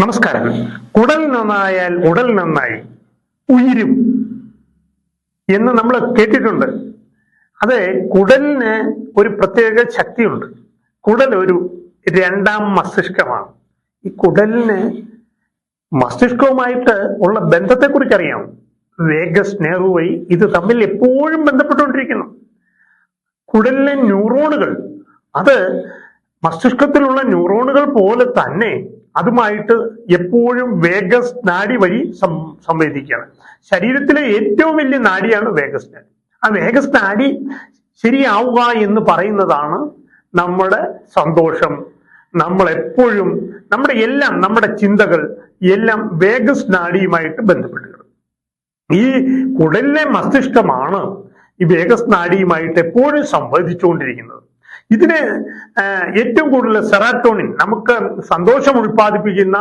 നമസ്കാരം. കുടൽ നന്നായാൽ ഉടൽ നന്നായി ഉയരും എന്ന് നമ്മൾ കേട്ടിട്ടുണ്ട്. അതെ കുടലിന് ഒരു പ്രത്യേക ശക്തിയുണ്ട്. കുടൽ ഒരു രണ്ടാം മസ്തിഷ്കമാണ്. ഈ കുടലിന് മസ്തിഷ്കവുമായിട്ട് ഉള്ള ബന്ധത്തെക്കുറിച്ച് അറിയാം. വേഗസ് നെഹ്റു വഴി ഇത് തമ്മിൽ എപ്പോഴും ബന്ധപ്പെട്ടുകൊണ്ടിരിക്കുന്നു. കുടലിലെ ന്യൂറോണുകൾ അത് മസ്തിഷ്കത്തിലുള്ള ന്യൂറോണുകൾ പോലെ തന്നെ അതുമായിട്ട് എപ്പോഴും വേഗസ് നാഡി വഴി സംവേദിക്കുകയാണ്. ശരീരത്തിലെ ഏറ്റവും വലിയ നാഡിയാണ് വേഗസ് നാഡി. ആ വേഗസ് നാഡി ശരിയാവുക എന്ന് പറയുന്നതാണ് നമ്മുടെ സന്തോഷം. നമ്മൾ എപ്പോഴും നമ്മുടെ എല്ലാം നമ്മുടെ ചിന്തകൾ എല്ലാം വേഗസ് നാഡിയുമായിട്ട് ബന്ധപ്പെട്ടിരിക്കുന്നു ഈ കുടലിലെ മസ്തിഷ്കമാണ് ഈ വേഗസ് നാഡിയുമായിട്ട് എപ്പോഴും സംവദിച്ചുകൊണ്ടിരിക്കുന്നത്. ഇതിന് ഏറ്റവും കൂടുതൽ സെറാറ്റോണിൻ നമുക്ക് സന്തോഷം ഉൽപ്പാദിപ്പിക്കുന്ന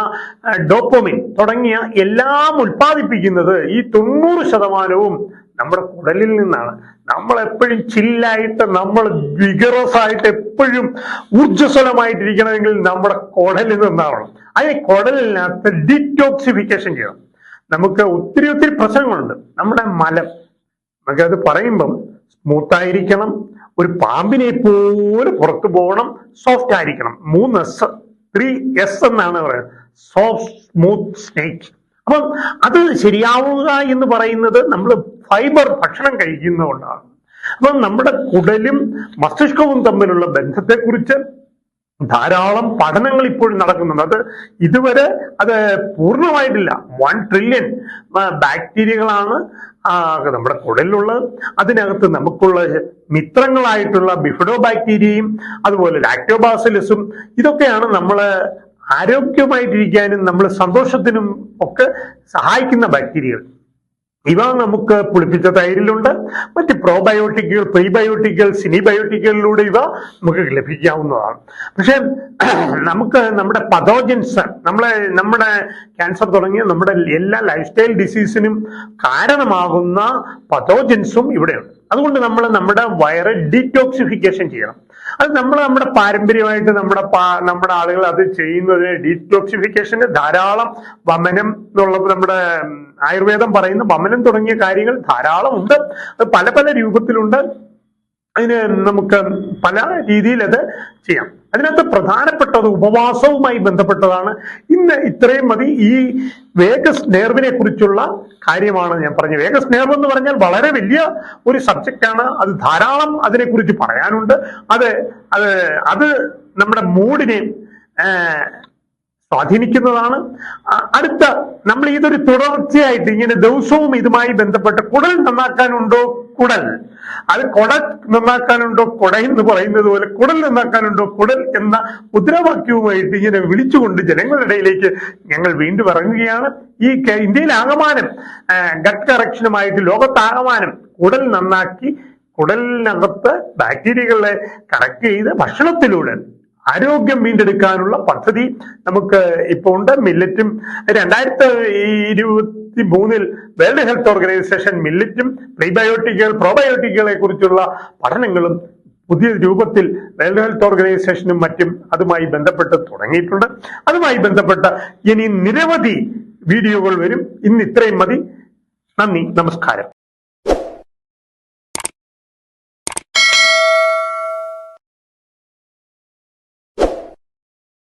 ഡോപ്പോമിൻ തുടങ്ങിയ എല്ലാം ഉൽപ്പാദിപ്പിക്കുന്നത് ഈ തൊണ്ണൂറ് ശതമാനവും നമ്മുടെ കുടലിൽ നിന്നാണ്. നമ്മൾ എപ്പോഴും ചില്ലായിട്ട് നമ്മൾ വിഗറസ് ആയിട്ട് എപ്പോഴും ഊർജസ്വലമായിട്ടിരിക്കണമെങ്കിൽ നമ്മുടെ കുടലിൽ നിന്നാവണം. അതിന് കുടലിനകത്ത് ഡിറ്റോക്സിഫിക്കേഷൻ ചെയ്യണം. നമുക്ക് ഒത്തിരി ഒത്തിരി പ്രശ്നങ്ങളുണ്ട്. നമ്മുടെ മലം നമുക്കത് പറയുമ്പം സ്മൂത്ത് ആയിരിക്കണം ഒരു പാമ്പിനെ പോലെ പുറത്തു പോകണം സോഫ്റ്റ് ആയിരിക്കണം. മൂന്ന് എസ് ത്രീ എസ് എന്നാണ് പറയുന്നത്. സോഫ്റ്റ് സ്മൂത്ത് സ്നേക്ക് അപ്പം അത് ശരിയാവുക എന്ന് പറയുന്നത് നമ്മൾ ഫൈബർ ഭക്ഷണം കഴിക്കുന്നതുകൊണ്ടാണ്. അപ്പം നമ്മുടെ കുടലും മസ്തിഷ്കവും തമ്മിലുള്ള ബന്ധത്തെക്കുറിച്ച് ധാരാളം പഠനങ്ങൾ ഇപ്പോഴും നടക്കുന്നുണ്ട്. അത് ഇതുവരെ അത് പൂർണമായിട്ടില്ല. വൺ ട്രില്യൺ ബാക്ടീരിയകളാണ് ആ, നമ്മുടെ കുടലിലുള്ളത് അതിനകത്ത് നമുക്കുള്ള മിത്രങ്ങളായിട്ടുള്ള ബിഫഡോ ബാക്ടീരിയയും അതുപോലെ ലാക്ടോബാസിലസും ഇതൊക്കെയാണ് നമ്മൾ ആരോഗ്യമായിട്ടിരിക്കാനും നമ്മൾ സന്തോഷത്തിനും ഒക്കെ സഹായിക്കുന്ന ബാക്ടീരിയകൾ. ഇവ നമുക്ക് പുളിപ്പിച്ച തൈരിലുണ്ട്. മറ്റ് പ്രോബയോട്ടിക്കുകൾ പ്രീബയോട്ടിക്കുകൾ സിനിബയോട്ടിക്കുകളിലൂടെ ഇവ നമുക്ക് ലഭിക്കാവുന്നതാണ്. പക്ഷെ നമുക്ക് നമ്മുടെ പതോജൻസ് നമ്മളെ നമ്മുടെ ക്യാൻസർ തുടങ്ങിയ നമ്മുടെ എല്ലാ ലൈഫ് സ്റ്റൈൽ ഡിസീസിനും കാരണമാകുന്ന പതോജൻസും ഇവിടെയുണ്ട്. അതുകൊണ്ട് നമ്മൾ നമ്മുടെ വയറ് ഡീറ്റോക്സിഫിക്കേഷൻ ചെയ്യണം. അത് നമ്മൾ നമ്മുടെ പാരമ്പര്യമായിട്ട് നമ്മുടെ നമ്മുടെ ആളുകൾ അത് ചെയ്യുന്നത് ഡീറ്റോക്സിഫിക്കേഷന് ധാരാളം വമനം എന്നുള്ള നമ്മുടെ ആയുർവേദം പറയുന്ന വമനം തുടങ്ങിയ കാര്യങ്ങൾ ധാരാളം ഉണ്ട് അത് പല പല രൂപത്തിലുണ്ട്. അതിന് നമുക്ക് പല രീതിയിൽ അത് ചെയ്യാം. അതിനകത്ത് പ്രധാനപ്പെട്ടത് ഉപവാസവുമായി ബന്ധപ്പെട്ടതാണ്. ഇന്ന് ഇത്രയും മതി. ഈ വേഗസ് നേർവിനെ കുറിച്ചുള്ള കാര്യമാണ് ഞാൻ പറഞ്ഞത്. വേഗസ് നേർവ് എന്ന് പറഞ്ഞാൽ വളരെ വലിയ ഒരു സബ്ജക്റ്റാണ് അത് ധാരാളം അതിനെക്കുറിച്ച് പറയാനുണ്ട്. അത് അത് അത് നമ്മുടെ മൂഡിനെ സ്വാധീനിക്കുന്നതാണ്. അടുത്ത നമ്മൾ ഇതൊരു തുടർച്ചയായിട്ട് ഇങ്ങനെ ദിവസവും ഇതുമായി ബന്ധപ്പെട്ട് കുടൽ നന്നാക്കാനുണ്ടോ? കുടൽ. അത് കൊട നന്നാക്കാനുണ്ടോ? കൊട എന്ന് പറയുന്നത് പോലെ കുടൽ നന്നാക്കാനുണ്ടോ? കുടൽ എന്ന മുദ്രാവാക്യവുമായിട്ട് ഇങ്ങനെ വിളിച്ചുകൊണ്ട് ജനങ്ങളുടെ ഇടയിലേക്ക് ഞങ്ങൾ വീണ്ടും ഇറങ്ങുകയാണ്. ഈ ഇന്ത്യയിൽ ആകമാനം ഗട്ട് കറക്ഷനുമായിട്ട് ലോകത്താകമാനം കുടൽ നന്നാക്കി കുടലിനകത്ത് ബാക്ടീരിയകളെ കറക്റ്റ് ചെയ്ത് ഭക്ഷണത്തിലൂടെ ആരോഗ്യം വീണ്ടെടുക്കാനുള്ള പദ്ധതി നമുക്ക് ഇപ്പോൾ ഉണ്ട്. മില്ലറ്റും രണ്ടായിരത്തി ഇരുപത്തി മൂന്നിൽ വേൾഡ് ഹെൽത്ത് ഓർഗനൈസേഷൻ മില്ലറ്റും പ്രീബയോട്ടിക്കുകൾ പ്രോബയോട്ടിക്കുകളെ കുറിച്ചുള്ള പഠനങ്ങളും പുതിയ രൂപത്തിൽ വേൾഡ് ഹെൽത്ത് ഓർഗനൈസേഷനും മറ്റും അതുമായി ബന്ധപ്പെട്ട് തുടങ്ങിയിട്ടുണ്ട്. അതുമായി ബന്ധപ്പെട്ട ഇനി നിരവധി വീഡിയോകൾ വരും. ഇന്ന് ഇത്രയും മതി. നന്ദി. നമസ്കാരം.